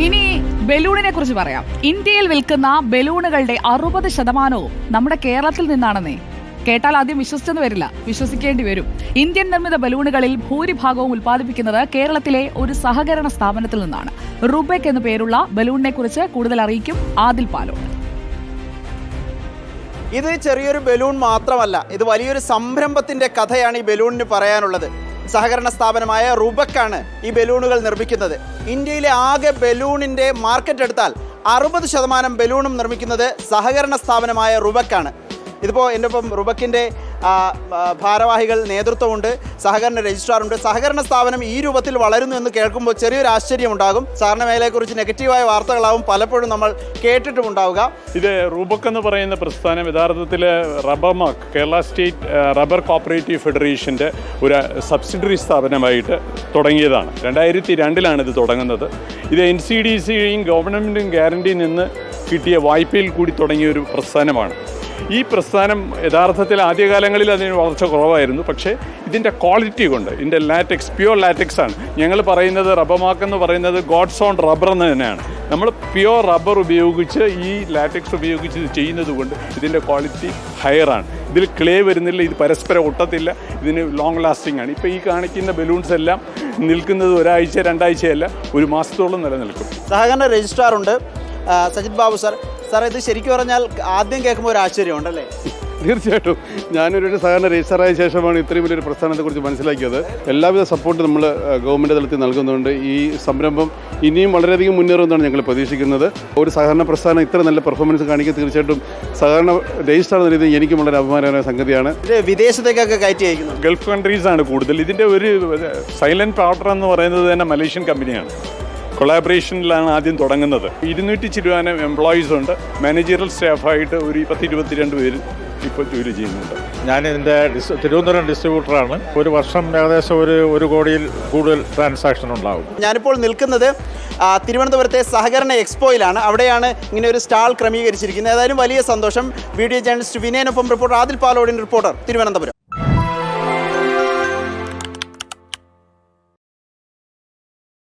ഇനി ബലൂണിനെ കുറിച്ച് പറയാം. ഇന്ത്യയിൽ വിൽക്കുന്ന ബലൂണുകളുടെ അറുപത് ശതമാനവും നമ്മുടെ കേരളത്തിൽ നിന്നാണെന്നേ. കേട്ടാൽ ആദ്യം വിശ്വസിച്ചെന്ന് വരില്ല. വിശ്വസിക്കേണ്ടി വരും. ഇന്ത്യൻ നിർമ്മിത ബലൂണുകളിൽ ഭൂരിഭാഗവും ഉൽപ്പാദിപ്പിക്കുന്നത് കേരളത്തിലെ ഒരു സഹകരണ സ്ഥാപനത്തിൽ നിന്നാണ്. റുബെക് എന്നു പേരുള്ള ബലൂണിനെ കുറിച്ച് കൂടുതൽ അറിയിക്കും ആദിൽ പാലോ ഇത് ചെറിയൊരു ബലൂൺ മാത്രമല്ല ഇത് വലിയൊരു സംരംഭത്തിന്റെ കഥയാണ് ഈ ബലൂണിന് പറയാനുള്ളത്. സഹകരണ സ്ഥാപനമായ റുബക്കാണ് ഈ ബലൂണുകൾ നിർമ്മിക്കുന്നത്. ഇന്ത്യയിലെ ആകെ ബലൂണിന്റെ മാർക്കറ്റ് എടുത്താൽ അറുപത് ശതമാനം ബലൂണും നിർമ്മിക്കുന്നത് സഹകരണ സ്ഥാപനമായ റുബക്കാണ്. ഇതിപ്പോൾ എന്റെ ഒപ്പം റുബക്കിന്റെ ഭാരവാഹികൾ നേതൃത്വമുണ്ട് സഹകരണ രജിസ്ട്രാറുണ്ട്. സഹകരണ സ്ഥാപനം ഈ രൂപത്തിൽ വളരുന്നു എന്ന് കേൾക്കുമ്പോൾ ചെറിയൊരു ആശ്ചര്യമുണ്ടാകും. സാറിന് മേഖലയെക്കുറിച്ച് നെഗറ്റീവായ വാർത്തകളാവും പലപ്പോഴും നമ്മൾ കേട്ടിട്ടുമുണ്ടാവുക. ഇത് റൂബക്ക് എന്ന് പറയുന്ന പ്രസ്ഥാനം യഥാർത്ഥത്തിൽ റബ്ബർമാർക്ക് കേരള സ്റ്റേറ്റ് റബ്ബർ കോപ്പറേറ്റീവ് ഫെഡറേഷന്റെ ഒരു സബ്സിഡറി സ്ഥാപനമായിട്ട് തുടങ്ങിയതാണ്. രണ്ടായിരത്തി രണ്ടിലാണ് ഇത് തുടങ്ങുന്നത്. ഇത് എൻ സി ഡി സിയും ഗവൺമെന്റും ഗ്യാരണ്ടിയിൽ നിന്ന് കിട്ടിയ വായ്പയിൽ കൂടി തുടങ്ങിയ ഒരു പ്രസ്ഥാനമാണ്. ഈ പ്രസ്ഥാനം യഥാർത്ഥത്തിൽ ആദ്യകാലങ്ങളിൽ അതിന് വളർച്ച കുറവായിരുന്നു. പക്ഷേ ഇതിന്റെ ക്വാളിറ്റി കൊണ്ട് ഇതിന്റെ ലാറ്റക്സ് പ്യുവർ ലാറ്റക്സ് ആണ്. ഞങ്ങൾ പറയുന്നത് റബ്ബർമാക്ക് എന്ന് പറയുന്നത് ഗോഡ്സ് ഓൺ റബ്ബർ എന്ന് തന്നെയാണ്. നമ്മൾ പ്യുവർ റബ്ബർ ഉപയോഗിച്ച് ഈ ലാറ്റക്സ് ഉപയോഗിച്ച് ഇത് ചെയ്യുന്നത് കൊണ്ട് ഇതിന്റെ ക്വാളിറ്റി ഹയറാണ് ഇതിൽ ക്ലേ വരുന്നില്ല ഇത് പരസ്പരം ഒട്ടത്തില്ല ഇതിന് ലോങ് ലാസ്റ്റിംഗ് ആണ്. ഇപ്പോൾ ഈ കാണിക്കുന്ന ബലൂൺസ് എല്ലാം നിൽക്കുന്നത് ഒരാഴ്ച രണ്ടാഴ്ചയല്ല ഒരു മാസത്തോളം നിലനിൽക്കും. സഹകരണ രജിസ്ട്രാറുണ്ട്. സജിത് ബാബു സാർ. സാർ ഇത് ശരിക്കും പറഞ്ഞാൽ ആദ്യം കേൾക്കുമ്പോൾ ഒരു ആശ്ചര്യമുണ്ടല്ലേ? തീർച്ചയായിട്ടും. ഞാനൊരു സഹകരണ രജിസ്റ്ററായ ശേഷമാണ് ഇത്രയും വലിയൊരു പ്രസ്ഥാനത്തെക്കുറിച്ച് മനസ്സിലാക്കിയത്. എല്ലാവിധ സപ്പോർട്ടും നമ്മൾ ഗവൺമെന്റ് തലത്തിൽ നൽകുന്നുണ്ട്. ഈ സംരംഭം ഇനിയും വളരെയധികം മുന്നേറുമെന്നാണ് ഞങ്ങൾ പ്രതീക്ഷിക്കുന്നത്. ഒരു സഹകരണ പ്രസ്ഥാനം ഇത്ര നല്ല പെർഫോമൻസ് കാണിക്കുക തീർച്ചയായിട്ടും സഹകരണ രജിസ്റ്റർ എന്ന രീതിയിൽ എനിക്കും വളരെ അഭിമാനകരമായ സംഗതിയാണ്. ഇത് വിദേശത്തേക്കൊക്കെ കയറ്റി അയക്കുന്നത് ഗൾഫ് കൺട്രീസാണ് കൂടുതൽ. ഇതിന്റെ ഒരു സൈലന്റ് പാർട്ണർ എന്ന് പറയുന്നത് തന്നെ മലേഷ്യൻ കമ്പനിയാണ് കൊളാബറേഷനിലാണ് ആദ്യം തുടങ്ങുന്നത്. ഇരുന്നൂറ്റി ചിരുവാനം എംപ്ലോയീസ് ഉണ്ട്. മാനേജറൽ സ്റ്റാഫായിട്ട് ഒരു പത്ത് ഇരുപത്തിരണ്ട് പേര് ഇപ്പോൾ ജോലി ചെയ്യുന്നുണ്ട്. ഞാൻ ഇതിന്റെ ഡിസ് തിരുവനന്തപുരം ഡിസ്ട്രിബ്യൂട്ടറാണ് ഒരു വർഷം ഏകദേശം ഒരു ഒരു കോടിയിൽ കൂടുതൽ ട്രാൻസാക്ഷൻ ഉണ്ടാകും ഞാനിപ്പോൾ നിൽക്കുന്നത് തിരുവനന്തപുരത്തെ സഹകരണ എക്സ്പോയിലാണ് അവിടെയാണ് ഇങ്ങനെ ഒരു സ്റ്റാൾ ക്രമീകരിച്ചിരിക്കുന്നത്. ഏതായാലും വലിയ സന്തോഷം. വീഡിയോ ജേർണലിസ്റ്റ് വിനയനൊപ്പം റിപ്പോർട്ടർ ആദിൽ പാലോടിൻ റിപ്പോർട്ടർ തിരുവനന്തപുരം.